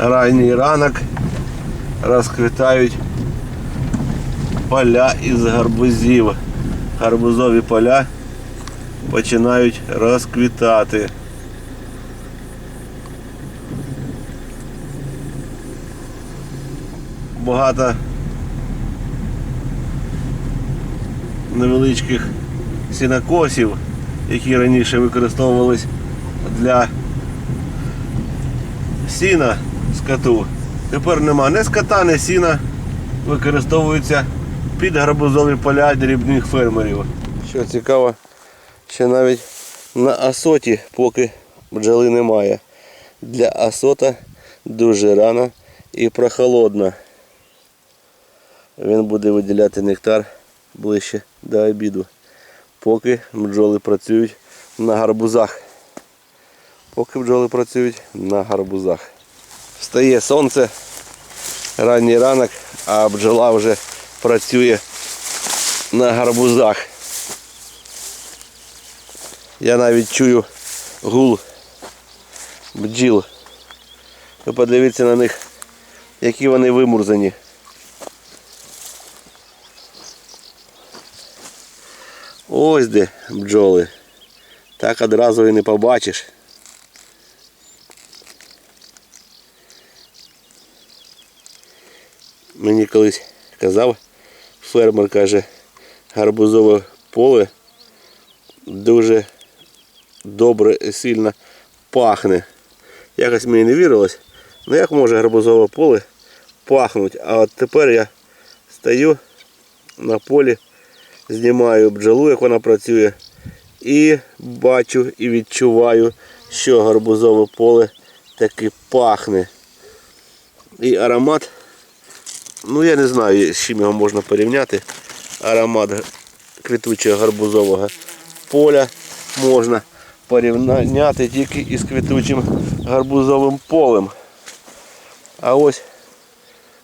ранній ранок розквітають поля із гарбузів. Гарбузові поля починають розквітати. Багато невеличких сінокосів, які раніше використовувались для сіна скоту. Тепер нема ні скота, ні сіна. Використовуються під гарбузові поля дрібних фермерів. Що цікаво, що навіть на асоті поки бджоли немає. Для асота дуже рано і прохолодно. Він буде виділяти нектар ближче до обіду, поки бджоли працюють на гарбузах. Поки бджоли працюють на гарбузах. Встає сонце, ранній ранок, а бджола вже працює на гарбузах. Я навіть чую гул бджіл. Ви подивіться на них, які вони вимурзані. Ось де бджоли. Так одразу і не побачиш. Мені колись казав, фермер каже, гарбузове поле дуже добре і сильно пахне. Якось мені не вірилось. Ну як може гарбузове поле пахнути? А от тепер я стою на полі, знімаю бджолу, як вона працює, і бачу і відчуваю, що гарбузове поле таки пахне. І аромат, ну я не знаю, з чим його можна порівняти. Аромат квітучого гарбузового поля можна порівняти тільки із квітучим гарбузовим полем. А ось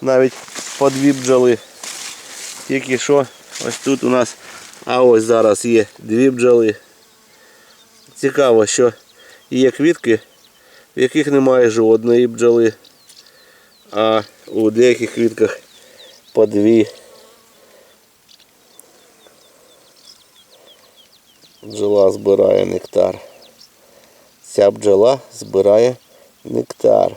навіть по дві бджоли. Тільки що ось тут у нас, а ось зараз є дві бджоли. Цікаво, що є квітки, в яких немає жодної бджоли, а у деяких квітках по дві. Бджола збирає нектар. Ця бджола збирає нектар.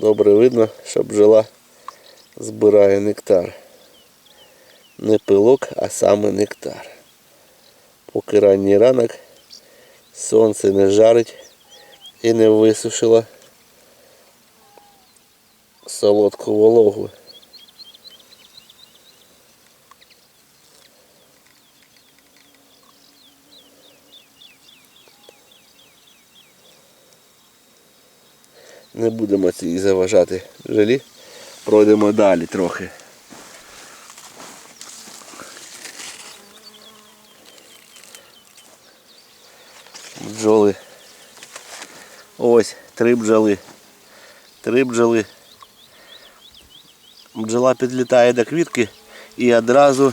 Добре видно, що бджола збирає нектар. Не пилок, а саме нектар. Поки ранній ранок сонце не жарить і не висушило солодку вологу. Не будемо цій заважати жалі. Пройдемо далі трохи. Бджоли. Ось, три бджоли. Три бджоли. Бджола підлітає до квітки і одразу,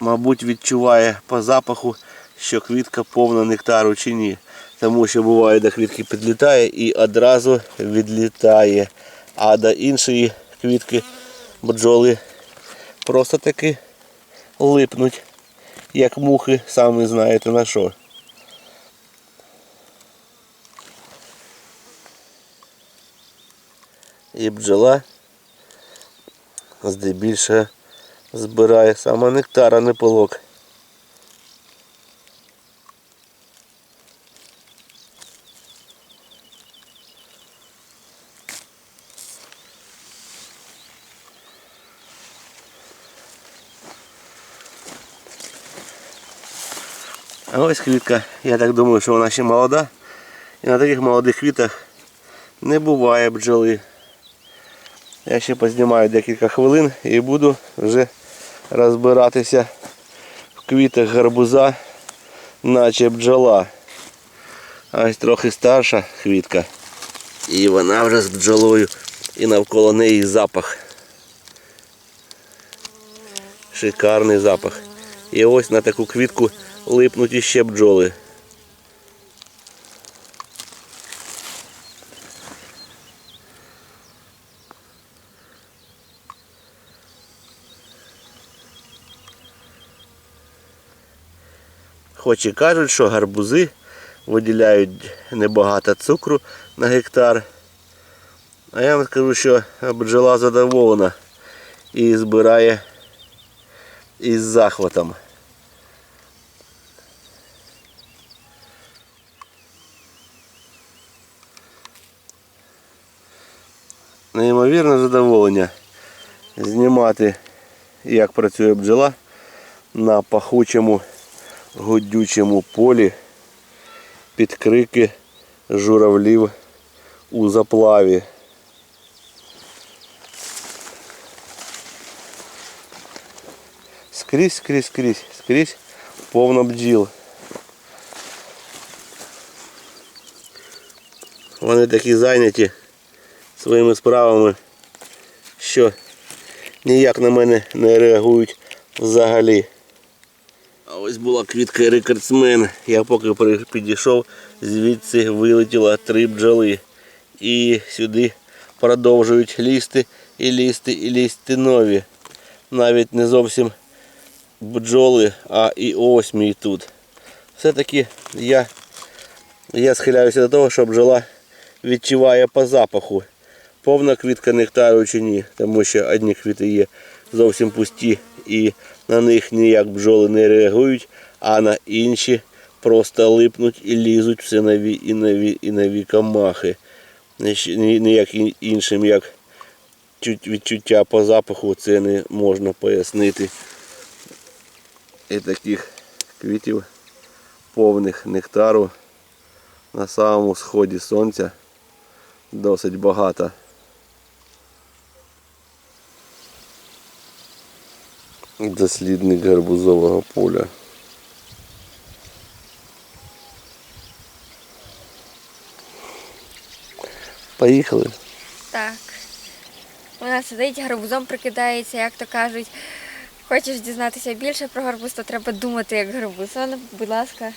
мабуть, відчуває по запаху, що квітка повна нектару чи ні. Тому що буває до квітки підлітає і одразу відлітає. А до іншої квітки бджоли просто таки липнуть, як мухи, самі знаєте на що. І бджола здебільшого збирає саме нектар, а не пилок. А ось квітка, я так думаю, що вона ще молода. І на таких молодих квітах не буває бджоли. Я ще познімаю декілька хвилин і буду вже розбиратися в квітах гарбуза, наче бджола. Ось трохи старша квітка. І вона вже з бджолою. І навколо неї запах. Шикарний запах. І ось на таку квітку липнуть іще бджоли. Хоч і кажуть, що гарбузи виділяють небагато цукру на гектар. А я вам скажу, що бджола задоволена і збирає із захватом. Неймовірне задоволення знімати, як працює бджола на пахучому гудючому полі під крики журавлів у заплаві. Скрізь, скрізь, скрізь, скрізь повно бджіл. Вони такі зайняті своїми справами, що ніяк на мене не реагують взагалі. А ось була квітка рекордсмен. Я поки підійшов, звідси вилетіло три бджоли. І сюди продовжують лізти і лізти і лізти нові. Навіть не зовсім бджоли, а і осьмій тут. Все-таки я, я схиляюся до того, що бджола відчуває по запаху. Повна квітка нектару чи ні, тому що одні квіти є зовсім пусті і на них ніяк бджоли не реагують, а на інші просто липнуть і лізуть все нові і нові і нові камахи. Ніяк іншим як відчуття по запаху це не можна пояснити. І таких квітів повних нектару на самому сході сонця досить багато. Дослідник гарбузового поля. Поїхали. Так. Вона сидить, гарбузом прикидається, як то кажуть. Хочеш дізнатися більше про гарбуз, то треба думати як гарбуз. Вона, будь ласка.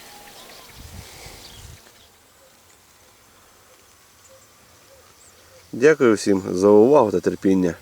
Дякую всім за увагу та терпіння.